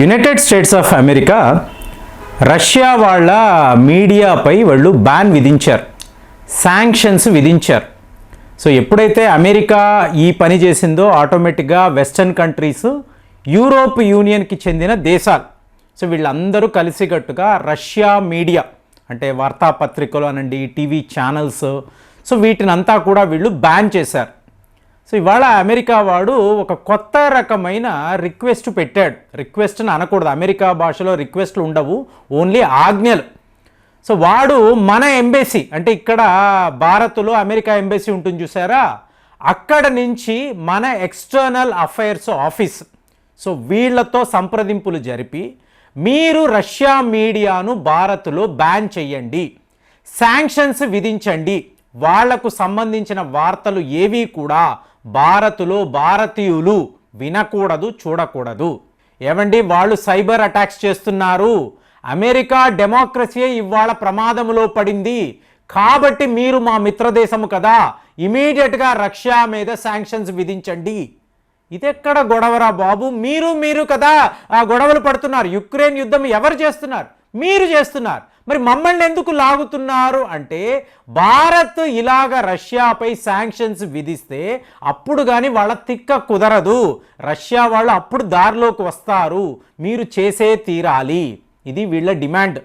United States of America Russia వాళ్ళ మీడియాపై వాళ్ళు బ్యాన్ విధించారు. శాంక్షన్స్ విధించారు. సో ఎప్పుడైతే అమెరికా ఈ పని చేసిందో ఆటోమేటిక్గా వెస్టర్న్ కంట్రీస్ యూరోప్ యూనియన్కి చెందిన దేశాలు. సో వీళ్ళందరూ కలిసికట్టుగా రష్యా మీడియా అంటే వార్తాపత్రికలు అనండి టీవీ ఛానల్స్ సో వీటినంతా కూడా వీళ్ళు బ్యాన్ చేశారు. సో ఇవాళ అమెరికా వాడు ఒక కొత్త రకమైన రిక్వెస్ట్ పెట్టాడు. రిక్వెస్ట్ అని అనకూడదు. అమెరికా భాషలో రిక్వెస్ట్లు ఉండవు. ఓన్లీ ఆజ్ఞలు. సో వాడు మన ఎంబెసీ అంటే ఇక్కడ భారత్లో అమెరికా ఎంబెసీ ఉంటుంది చూసారా? అక్కడ నుంచి మన ఎక్స్టర్నల్ అఫైర్స్ ఆఫీస్. సో వీళ్ళతో సంప్రదింపులు జరిపి మీరు రష్యా మీడియాను భారత్లో బ్యాన్ చేయండి శాంక్షన్స్ విధించండి. వాళ్ళకు సంబంధించిన వార్తలు ఏవీ కూడా భారత్లో భారతీయులు వినకూడదు చూడకూడదు. ఏమండి వాళ్ళు సైబర్ అటాక్స్ చేస్తున్నారు. అమెరికా డెమోక్రసీ ఇవాళ ప్రమాదంలో పడింది. కాబట్టి మీరు మా మిత్రదేశము కదా ఇమీడియట్గా రష్యా మీద శాంక్షన్స్ విధించండి. ఇదెక్కడ గొడవరా బాబు? మీరు మీరు కదా ఆ గొడవలు పడుతున్నారు. యుక్రెయిన్ యుద్ధం ఎవరు చేస్తున్నారు? మీరు చేస్తున్నారు. మరి మమ్మల్ని ఎందుకు లాగుతున్నారు అంటే భారత్ ఇలాగ రష్యాపై శాంక్షన్స్ విధిస్తే అప్పుడు కానీ వాళ్ళ తిక్క కుదరదు. రష్యా వాళ్ళు అప్పుడు దారిలోకి వస్తారు. మీరు చేసే తీరాలి. ఇది వీళ్ళ డిమాండ్.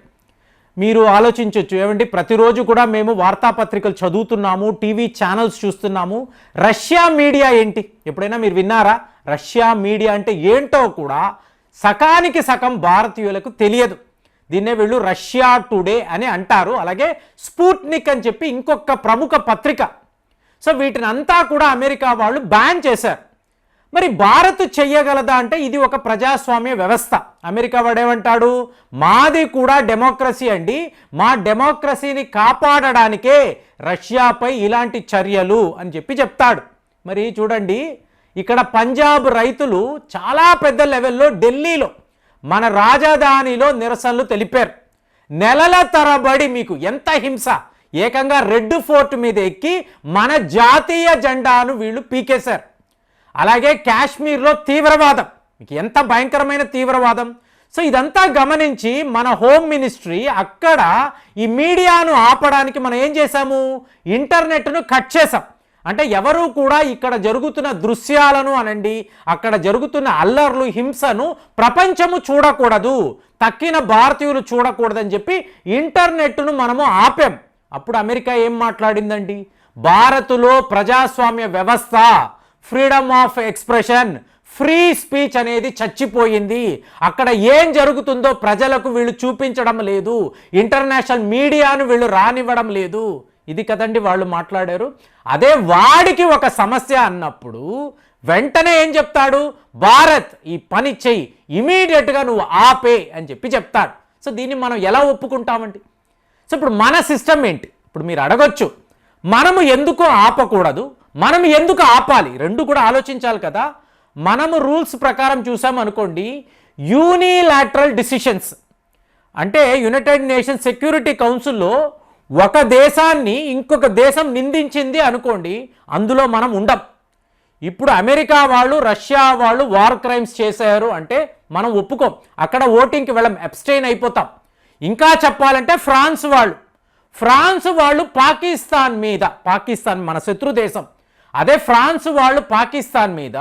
మీరు ఆలోచించవచ్చు ఏమంటే ప్రతిరోజు కూడా మేము వార్తాపత్రికలు చదువుతున్నాము టీవీ ఛానల్స్ చూస్తున్నాము. రష్యా మీడియా ఏంటి? ఎప్పుడైనా మీరు విన్నారా? రష్యా మీడియా అంటే ఏంటో కూడా సకానికి సగం భారతీయులకు తెలియదు. దీన్నే వీళ్ళు రష్యా టుడే అని అంటారు. అలాగే స్పూట్నిక్ అని చెప్పి ఇంకొక ప్రముఖ పత్రిక. సో వీటిని అంతా కూడా అమెరికా వాళ్ళు బ్యాన్ చేశారు. మరి భారత్ చెయ్యగలదా అంటే ఇది ఒక ప్రజాస్వామ్య వ్యవస్థ. అమెరికా వాడేమంటాడు? మాది కూడా డెమోక్రసీ అండి. మా డెమోక్రసీని కాపాడడానికే రష్యాపై ఇలాంటి చర్యలు అని చెప్పి చెప్తాడు. మరి చూడండి ఇక్కడ పంజాబ్ రైతులు చాలా పెద్ద లెవెల్లో ఢిల్లీలో మన రాజధానిలో నిరసనలు తెలిపారు. నెలల తరబడి మీకు ఎంత హింస. ఏకంగా రెడ్ ఫోర్ట్ మీద ఎక్కి మన జాతీయ జెండాను వీళ్ళు పీకేశారు. అలాగే కాశ్మీర్లో తీవ్రవాదం. మీకు ఎంత భయంకరమైన తీవ్రవాదం. సో ఇదంతా గమనించి మన హోమ్ మినిస్ట్రీ అక్కడ ఈ మీడియాను ఆపడానికి మనం ఏం చేశాము? ఇంటర్నెట్ను కట్ చేసాం అంటే ఎవరు కూడా ఇక్కడ జరుగుతున్న దృశ్యాలను అనండి అక్కడ జరుగుతున్న అల్లర్లు హింసను ప్రపంచము చూడకూడదు తక్కిన భారతీయులు చూడకూడదని చెప్పి ఇంటర్నెట్ను మనము ఆపాం. అప్పుడు అమెరికా ఏం మాట్లాడిందండి? భారత్లో ప్రజాస్వామ్య వ్యవస్థ freedom of expression free speech అనేది చచ్చిపోయింది. అక్కడ ఏం జరుగుతుందో ప్రజలకు వీళ్ళు చూపించడం లేదు ఇంటర్నేషనల్ మీడియాను వీళ్ళు రానివ్వడం లేదు. ఇది కదండి వాళ్ళు మాట్లాడారు. అదే వాడికి ఒక సమస్య అన్నప్పుడు వెంటనే ఏం చెప్తాడు? భారత్ ఈ పని చెయ్యి ఇమీడియట్గా నువ్వు ఆపే అని చెప్పి చెప్తాడు. సో దీన్ని మనం ఎలా ఒప్పుకుంటామండి? సో ఇప్పుడు మన సిస్టమ్ ఏంటి? ఇప్పుడు మీరు అడగొచ్చు. మనము ఎందుకు ఆపకూడదు? మనం ఎందుకు ఆపాలి? రెండు కూడా ఆలోచించాలి కదా. మనము రూల్స్ ప్రకారం చూసామనుకోండి యూనిలాటరల్ డిసిషన్స్. అంటే యునైటెడ్ నేషన్స్ సెక్యూరిటీ కౌన్సిల్లో ఒక దేశాన్ని ఇంకొక దేశం నిందించింది అనుకోండి అందులో మనం ఉండం. ఇప్పుడు అమెరికా వాళ్ళు రష్యా వాళ్ళు వార్ క్రైమ్స్ చేశారు అంటే మనం ఒప్పుకోం. అక్కడ ఓటింగ్కి వెళ్ళం అబ్స్టైన్ అయిపోతాం. ఇంకా చెప్పాలంటే ఫ్రాన్స్ వాళ్ళు. ఫ్రాన్స్ వాళ్ళు పాకిస్తాన్ మీద పాకిస్తాన్ మన శత్రు దేశం. అదే ఫ్రాన్స్ వాళ్ళు పాకిస్తాన్ మీద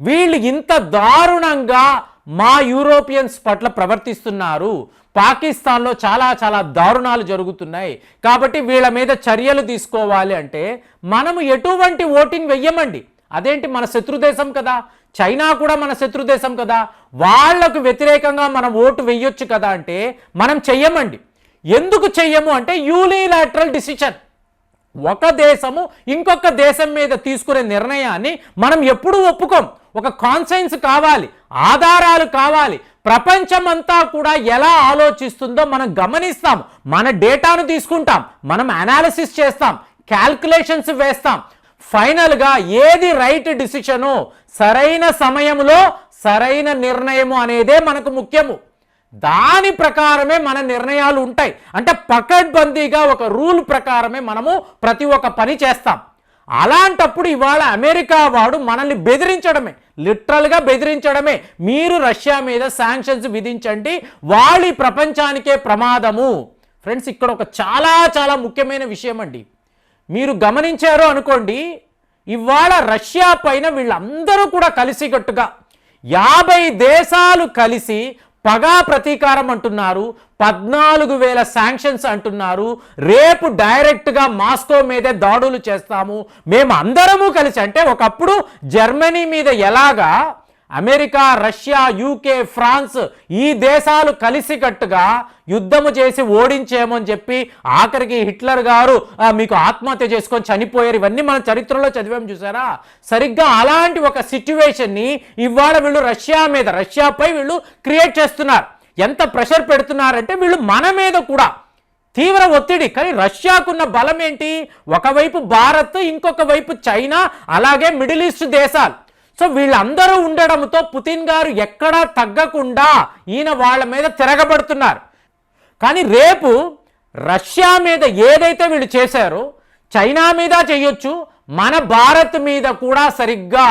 వీళ్ళు ఇంత దారుణంగా మా యూరోపియన్స్ పట్ల ప్రవర్తిస్తున్నారు. పాకిస్తాన్లో చాలా చాలా దారుణాలు జరుగుతున్నాయి. కాబట్టి వీళ్ళ మీద చర్యలు తీసుకోవాలి అంటే మనము ఎటువంటి ఓటింగ్ వెయ్యమండి. అదేంటి మన శత్రుదేశం కదా? చైనా కూడా మన శత్రుదేశం కదా? వాళ్ళకు వ్యతిరేకంగా మనం ఓటు వెయ్యొచ్చు కదా అంటే మనం చెయ్యమండి. ఎందుకు చెయ్యము అంటే యూనిలాటరల్ డిసిషన్. ఒక దేశము ఇంకొక దేశం మీద తీసుకునే నిర్ణయాన్ని మనం ఎప్పుడూ ఒప్పుకోం. ఒక కాన్సెన్స్ కావాలి ఆధారాలు కావాలి. ప్రపంచమంతా కూడా ఎలా ఆలోచిస్తుందో మనం గమనిస్తాం. మన డేటాను తీసుకుంటాం. మనం అనాలిసిస్ చేస్తాం. క్యాల్కులేషన్స్ వేస్తాం. ఫైనల్గా ఏది రైట్ డిసిషను సరైన సమయంలో సరైన నిర్ణయము అనేదే మనకు ముఖ్యము. దాని ప్రకారమే మన నిర్ణయాలు ఉంటాయి. అంటే పకడ్బందీగా ఒక రూల్ ప్రకారమే మనము ప్రతి ఒక్క పని చేస్తాం. అలాంటప్పుడు ఇవాళ అమెరికా వాడు మనల్ని బెదిరించడమే. లిటరల్గా బెదిరించడమే. మీరు రష్యా మీద శాంక్షన్స్ విధించండి. వాళ్ళ ఈ ప్రపంచానికే ప్రమాదము. ఫ్రెండ్స్ ఇక్కడ ఒక చాలా చాలా ముఖ్యమైన విషయం అండి. మీరు గమనించారు అనుకోండి ఇవాళ రష్యా పైన వీళ్ళందరూ కూడా కలిసికట్టుగా యాభై దేశాలు కలిసి పగా ప్రతీకారం అంటున్నారు పద్నాలుగు వేల శాంక్షన్స్ అంటున్నారు రేపు డైరెక్ట్గా మాస్కో మీదే దాడులు చేస్తాము మేము అందరము కలిసి అంటే ఒకప్పుడు జర్మనీ మీద ఎలాగా అమెరికా రష్యా యూకే ఫ్రాన్స్ ఈ దేశాలు కలిసికట్టుగా యుద్ధము చేసి ఓడించేమని చెప్పి ఆఖరికి హిట్లర్ గారు మీకు ఆత్మహత్య చేసుకొని చనిపోయారు. ఇవన్నీ మన చరిత్రలో చదివాం చూసారా? సరిగ్గా అలాంటి ఒక సిచ్యువేషన్ని ఇవాళ వీళ్ళు రష్యా మీద రష్యాపై వీళ్ళు క్రియేట్ చేస్తున్నారు. ఎంత ప్రెషర్ పెడుతున్నారంటే వీళ్ళు మన మీద కూడా తీవ్ర ఒత్తిడి. కానీ రష్యాకున్న బలం ఏంటి? ఒకవైపు భారత్ ఇంకొక వైపు చైనా అలాగే మిడిల్ ఈస్ట్ దేశాలు. సో వీళ్ళందరూ ఉండడంతో పుతిన్ గారు ఎక్కడా తగ్గకుండా ఈయన వాళ్ళ మీద తిరగబడుతున్నారు. కానీ రేపు రష్యా మీద ఏదైతే వీళ్ళు చేశారో చైనా మీద చేయొచ్చు మన భారత్ మీద కూడా సరిగ్గా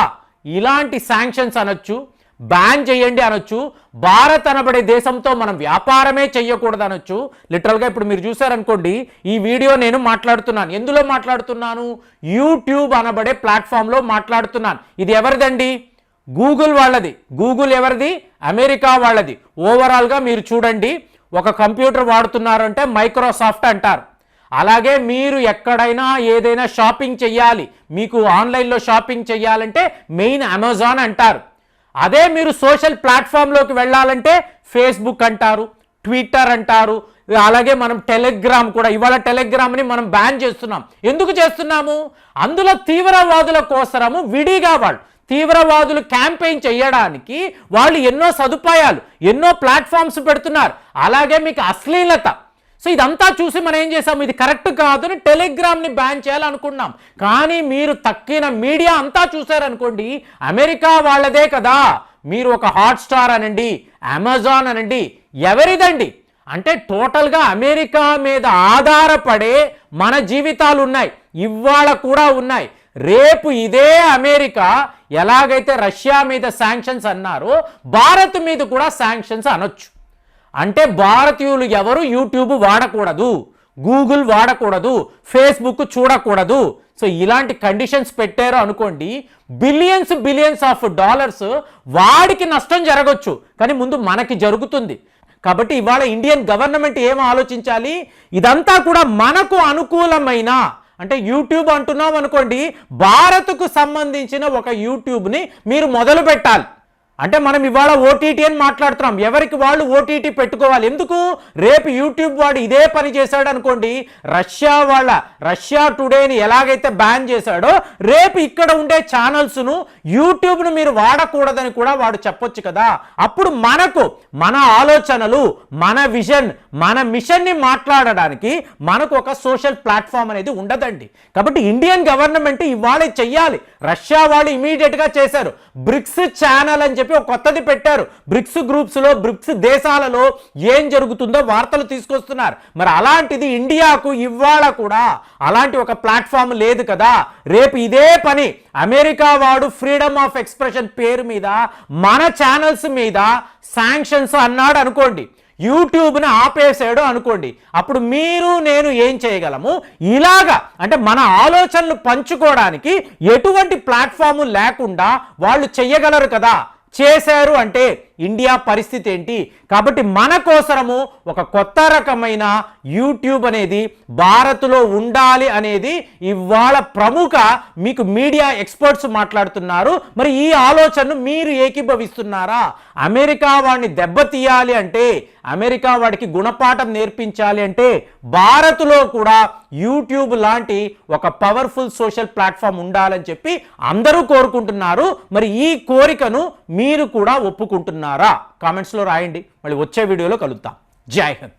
ఇలాంటి శాంక్షన్స్ అనొచ్చు. బ్యాన్ చేయండి అనొచ్చు. భారత్ అనబడే దేశంతో మనం వ్యాపారమే చెయ్యకూడదు అనొచ్చు లిటరల్గా ఇప్పుడు మీరు చూసారనుకోండి ఈ వీడియో నేను మాట్లాడుతున్నాను. ఎందులో మాట్లాడుతున్నాను? యూట్యూబ్ అనబడే ప్లాట్ఫామ్లో మాట్లాడుతున్నాను. ఇది ఎవరిదండి? గూగుల్ వాళ్ళది. గూగుల్ ఎవరిది? అమెరికా వాళ్ళది. ఓవరాల్గా మీరు చూడండి ఒక కంప్యూటర్ వాడుతున్నారంటే మైక్రోసాఫ్ట్ అంటారు. అలాగే మీరు ఎక్కడైనా ఏదైనా షాపింగ్ చెయ్యాలి మీకు ఆన్లైన్లో షాపింగ్ చెయ్యాలంటే మెయిన్ అమెజాన్ అంటారు. అదే మీరు సోషల్ ప్లాట్ఫామ్లోకి వెళ్ళాలంటే ఫేస్బుక్ అంటారు ట్విట్టర్ అంటారు అలాగే మనం టెలిగ్రామ్ కూడా ఇవాళ టెలిగ్రామ్ని మనం బ్యాన్ చేస్తున్నాం. ఎందుకు చేస్తున్నాము? అందులో తీవ్రవాదుల కోసరము విడిగా వాళ్ళు తీవ్రవాదులు క్యాంపెయిన్ చేయడానికి వాళ్ళు ఎన్నో సదుపాయాలు ఎన్నో ప్లాట్ఫామ్స్ పెడుతున్నారు. అలాగే మీకు అశ్లీలత సో ఇదంతా చూసి మనం ఏం చేసాం ఇది కరెక్ట్ కాదని టెలిగ్రామ్ని బ్యాన్ చేయాలనుకున్నాం. కానీ మీరు తక్కిన మీడియా అంతా చూసారనుకోండి అమెరికా వాళ్ళదే కదా. మీరు ఒక హాట్స్టార్ అనండి అమెజాన్ అనండి ఎవరిదండి? అంటే టోటల్గా అమెరికా మీద ఆధారపడే మన జీవితాలు ఉన్నాయి ఇవాళ కూడా ఉన్నాయి. రేపు ఇదే అమెరికా ఎలాగైతే రష్యా మీద శాంక్షన్స్ అన్నారో భారత్ మీద కూడా శాంక్షన్స్ అనొచ్చు. అంటే భారతీయులు ఎవరు? యూట్యూబ్ వాడకూడదు. గూగుల్ వాడకూడదు. ఫేస్బుక్ చూడకూడదు. సో ఇలాంటి కండిషన్స్ పెట్టారు అనుకోండి బిలియన్స్ బిలియన్స్ ఆఫ్ డాలర్స్ వాడికి నష్టం జరగచ్చు. కానీ ముందు మనకి జరుగుతుంది. కాబట్టి ఇవాళ ఇండియన్ గవర్నమెంట్ ఏం ఆలోచించాలి? ఇదంతా కూడా మనకు అనుకూలమైన అంటే యూట్యూబ్ అంటున్నాం అనుకోండి భారత్కు సంబంధించిన ఒక యూట్యూబ్ని మీరు మొదలు పెట్టాలి అంటే మనం ఇవాళ ఓటీటీ అని మాట్లాడుతున్నాం. ఎవరికి వాళ్ళు ఓటీటీ పెట్టుకోవాలి? ఎందుకు? రేపు యూట్యూబ్ వాడు ఇదే పని చేశాడు అనుకోండి రష్యా వాళ్ళ రష్యా టుడేని ఎలాగైతే బ్యాన్ చేశాడో రేపు ఇక్కడ ఉండే ఛానల్స్ను యూట్యూబ్ను మీరు వాడకూడదని కూడా వాడు చెప్పొచ్చు కదా. అప్పుడు మనకు మన ఆలోచనలు మన విజన్ మన మిషన్ని మాట్లాడడానికి మనకు ఒక సోషల్ ప్లాట్ఫామ్ అనేది ఉండదండి. కాబట్టి ఇండియన్ గవర్నమెంట్ ఇవాళ చెయ్యాలి. రష్యా వాళ్ళు ఇమీడియట్గా చేశారు. బ్రిక్స్ ఛానల్ అని చెప్పి ఒక కొత్తది పెట్టారు. బ్రిక్స్ గ్రూప్స్లో బ్రిక్స్ దేశాలలో ఏం జరుగుతుందో వార్తలు తీసుకొస్తున్నారు. మరి అలాంటిది ఇండియాకు ఇవాళ కూడా అలాంటి ఒక ప్లాట్ఫామ్ లేదు కదా. రేపు ఇదే పని. అమెరికా వాడు ఫ్రీడమ్ ఆఫ్ ఎక్స్ప్రెషన్ పేరు మీద మన ఛానల్స్ మీద శాంక్షన్స్ అన్నాడు అనుకోండి. యూట్యూబ్ని ఆపేసాడు అనుకోండి. అప్పుడు మీరు నేను ఏం చేయగలము? ఇలాగా అంటే మన ఆలోచనలు పంచుకోవడానికి ఎటువంటి ప్లాట్ఫాము లేకుండా వాళ్ళు చెయ్యగలరు కదా? చేశారు అంటే ఇండియా పరిస్థితి ఏంటి? కాబట్టి మన కోసరము ఒక కొత్త రకమైన యూట్యూబ్ అనేది భారత్లో ఉండాలి అనేది ఇవాళ ప్రముఖ మీకు మీడియా ఎక్స్పర్ట్స్ మాట్లాడుతున్నారు. మరి ఈ ఆలోచనను మీరు ఏకీభవిస్తున్నారా? అమెరికా వాడిని దెబ్బతీయాలి అంటే అమెరికా వాడికి గుణపాఠం నేర్పించాలి అంటే భారత్లో కూడా యూట్యూబ్ లాంటి ఒక పవర్ఫుల్ సోషల్ ప్లాట్ఫామ్ ఉండాలని చెప్పి అందరూ కోరుకుంటున్నారు. మరి ఈ కోరికను మీరు కూడా ఒప్పుకుంటున్నారు? కామెంట్స్లో రాయండి. మళ్ళీ వచ్చే వీడియోలో కలుద్దాం. జై హింద్.